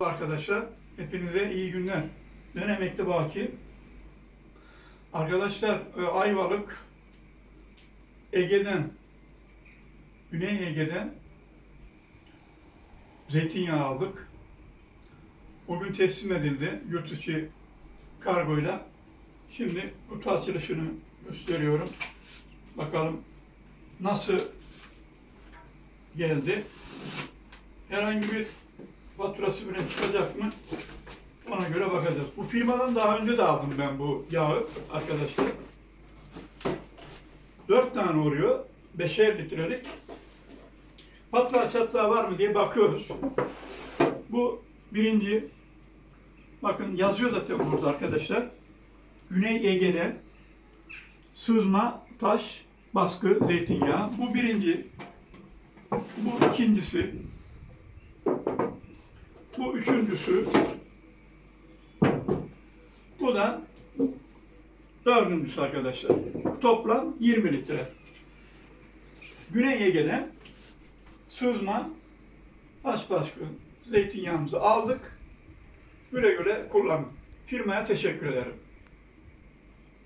Arkadaşlar hepinize iyi günler. Ben emekli baki. Arkadaşlar e, Ayvalık Ege'den Güney Ege'den zeytinyağı aldık. Bugün teslim edildi yurt içi kargoyla. Şimdi kutu açılışını gösteriyorum. Bakalım nasıl geldi. Herhangi bir faturası bile çıkacak mı? Ona göre bakacağız. Bu firmadan daha önce de aldım ben bu yağı arkadaşlar. 4 tane oluyor. 5'er litrelik. Patlağı çatlağı var mı diye bakıyoruz. Bu birinci. Bakın yazıyor zaten burada arkadaşlar. Güney Ege'de sızma, taş, baskı, zeytinyağı. Bu birinci. Bu ikincisi. Bu üçüncüsü. Bu da dördüncüsü arkadaşlar. Toplam 20 litre. Güney Ege'den sızma, taş baskın zeytinyağımızı aldık. Güle güle kullanın. Firmaya teşekkür ederim.